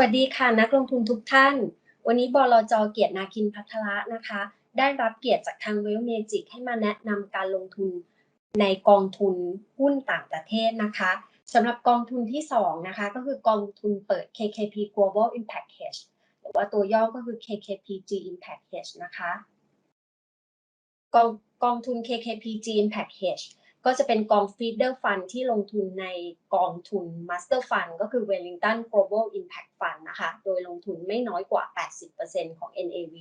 วัสดีค่ะนักลงทุนทุกท่าน วันนี้บลจเกียรตินาคินพัทละนะคะ ได้รับเกียรติจากทางเวลเมจิกให้มาแนะนำการลงทุนในกองทุนหุ้นต่างประเทศนะคะสำหรับกองทุนที่ 2 นะคะ ก็คือกองทุนเปิด KKP Global Impact Hedge หรือว่าตัวย่อก็คือ KKPG Impact Hedge นะคะ กองกองทุน KKPG Impact Hedge ก็จะเป็นกองฟิดเดอร์ฟันที่ลงทุนในกองทุนมาสเตอร์ฟันก็คือ Wellington Global Impact Fund นะคะ โดยลงทุนไม่น้อยกว่า 80%ของ NAV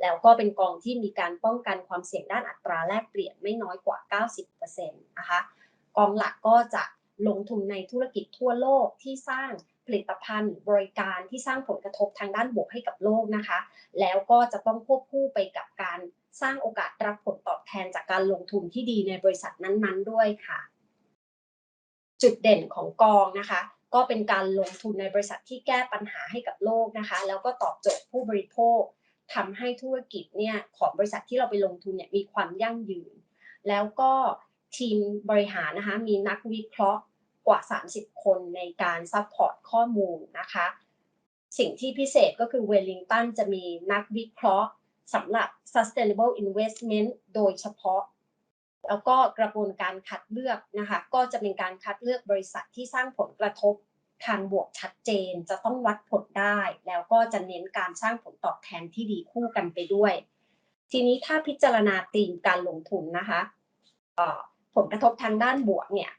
แล้วก็เป็นกองที่มีการป้องกันความเสี่ยงด้านอัตราแลกเปลี่ยนไม่น้อยกว่า 90%นะคะ กองหลักก็จะลงทุนในธุรกิจทั่วโลกที่สร้าง ผลิตภัณฑ์บริการที่สร้างผลกระทบทางด้านบวกให้กับโลกนะคะ แล้วก็จะต้องควบคู่ไปกับการสร้างโอกาสรับผลตอบแทนจากการลงทุนที่ดีในบริษัทนั้นๆ ด้วยค่ะ จุดเด่นของกองนะคะ ก็เป็นการลงทุนในบริษัทที่แก้ปัญหาให้กับโลกนะคะ แล้วก็ตอบโจทย์ผู้บริโภคทำให้ธุรกิจเนี่ยของบริษัทที่เราไปลงทุนเนี่ยมีความยั่งยืน แล้วก็ทีมบริหารนะคะมีนักวิเคราะห์ ว่า 30 คนในการซัพพอร์ตข้อมูลนะคะ สิ่งที่พิเศษก็คือเวลลิงตันจะมีนักวิเคราะห์สำหรับ sustainable investment โดยเฉพาะ แล้วก็กระบวนการคัดเลือกนะคะ ก็จะเป็นการคัดเลือกบริษัทที่สร้างผลกระทบทางบวกชัดเจนจะต้องวัดผลได้ แล้วก็จะเน้นการสร้างผลตอบแทนที่ดีคู่กันไปด้วย ทีนี้ถ้าพิจารณาธีมการลงทุนนะคะผลกระทบทางด้านบวกเนี่ย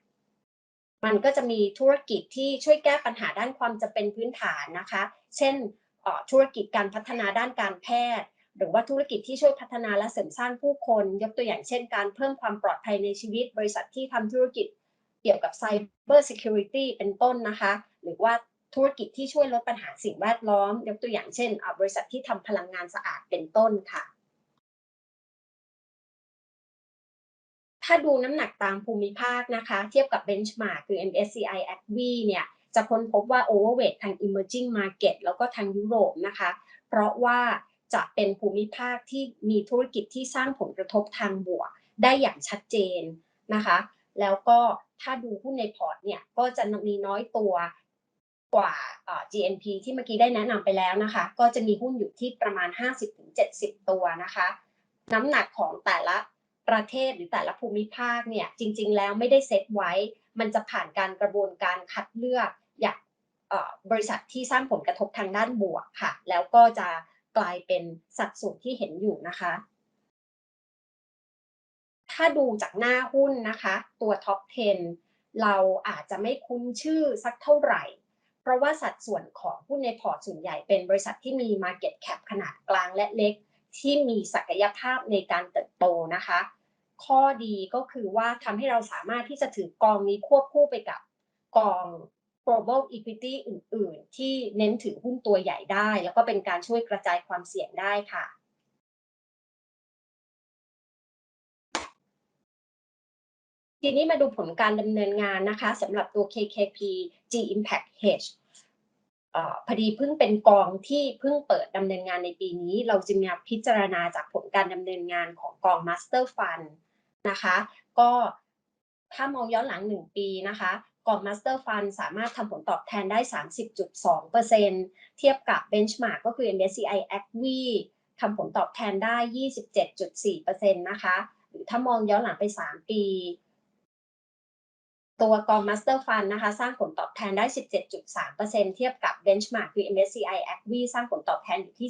มันก็จะมีธุรกิจที่ช่วยแก้ปัญหาด้านความจำเป็นพื้นฐานนะคะ เช่นธุรกิจการพัฒนาด้านการแพทย์ หรือว่าธุรกิจที่ช่วยพัฒนาและเสริมสร้างผู้คน ยกตัวอย่างเช่น การเพิ่มความปลอดภัยในชีวิต บริษัทที่ทำธุรกิจเกี่ยวกับ Cyber Security เป็นต้นนะคะ หรือว่าธุรกิจที่ช่วยลดปัญหาสิ่งแวดล้อม ยกตัวอย่างเช่นบริษัทที่ทำพลังงานสะอาดเป็นต้นค่ะ ถ้าดูน้ำหนักตามภูมิภาคนะคะ เทียบกับเบนช์มาร์กคือ MSCI ACV เนี่ยจะค้นพบว่า overweight ทาง emerging market แล้วก็ทางยุโรปนะคะ เพราะว่าจะเป็นภูมิภาคที่มีธุรกิจที่สร้างผลกระทบทางบวก ได้อย่างชัดเจนนะคะ แล้วก็ถ้าดูหุ้นในพอร์ตเนี่ย ก็จะมีน้อยตัวกว่า GNP ที่เมื่อกี้ได้แนะนำไปแล้วนะคะ ก็จะมีหุ้นอยู่ที่ประมาณ 50-70 ตัวนะคะ น้ำหนักของแต่ละ ประเทศหรือแต่ละภูมิภาคเนี่ยจริง ๆ แล้วไม่ได้เซตไว้ มันจะผ่านการกระบวนการคัดเลือกอย่างบริษัทที่สร้างผลกระทบทางด้านบวกค่ะ แล้วก็จะกลายเป็นสัดส่วนที่เห็นอยู่นะคะ ถ้าดูจากหน้าหุ้นนะคะ ตัวท็อป 10 เราอาจจะไม่คุ้นชื่อสักเท่าไหร่ เพราะว่าสัดส่วนของหุ้นในพอร์ตส่วนใหญ่เป็นบริษัทที่มี Market Cap ขนาดกลางและเล็ก ที่มีศักยภาพในการเติบโตนะคะ ข้อดีก็คือว่าทำให้เราสามารถที่จะถือกองนี้ควบคู่ไปกับกอง global equity อื่น ๆ ที่เน้นถือหุ้นตัวใหญ่ได้ แล้วก็เป็นการช่วยกระจายความเสี่ยงได้ค่ะทีนี้มาดูผลการดำเนินงานนะคะสำหรับตัว KKP G Impact Hedge อพอดีเพิ่งเป็นกองที่เพิ่งเปิดดำเนินงานในปีนี้ เราจึงมาพิจารณาจากผลการดำเนินงานของกอง Master Fund นะคะ ก็ถ้ามองย้อนหลัง 1 ปีนะคะกอง Master Fund สามารถทำผลตอบแทนได้ 30.2%เทียบกับ Benchmark ก็คือ MSCI ACV ทำผลตอบแทนได้ 27.4%นะคะ หรือถ้ามองย้อนหลังไป 3 ปี ตัวกอง Master Fund นะคะ สร้างผลตอบแทนได้ 17.3%เทียบกับ Benchmark คือ MSCI ACV สร้างผลตอบแทนอยู่ที่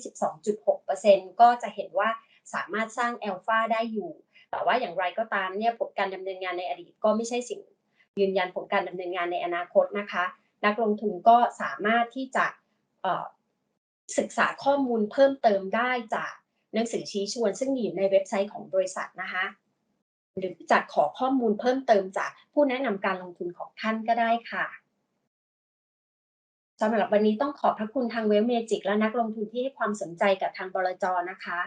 12.6%ก็จะเห็นว่าสามารถสร้าง Alpha ได้อยู่ แต่ว่าอย่างไรก็ตามเนี่ยผลการดำเนินงานในอดีตก็ไม่ใช่สิ่งยืนยันผลการดำเนินงานในอนาคตนะคะ นักลงทุนก็สามารถที่จะศึกษาข้อมูลเพิ่มเติมได้จากหนังสือชี้ชวน ซึ่งมีอยู่ในเว็บไซต์ของบริษัทนะคะ หรือจะขอข้อมูลเพิ่มเติมจากผู้แนะนำการลงทุนของท่านก็ได้ค่ะสำหรับวันนี้ต้องขอบพระคุณทางเวลเมจิกและนักลงทุนที่ให้ความสนใจกับทางบลจนะคะ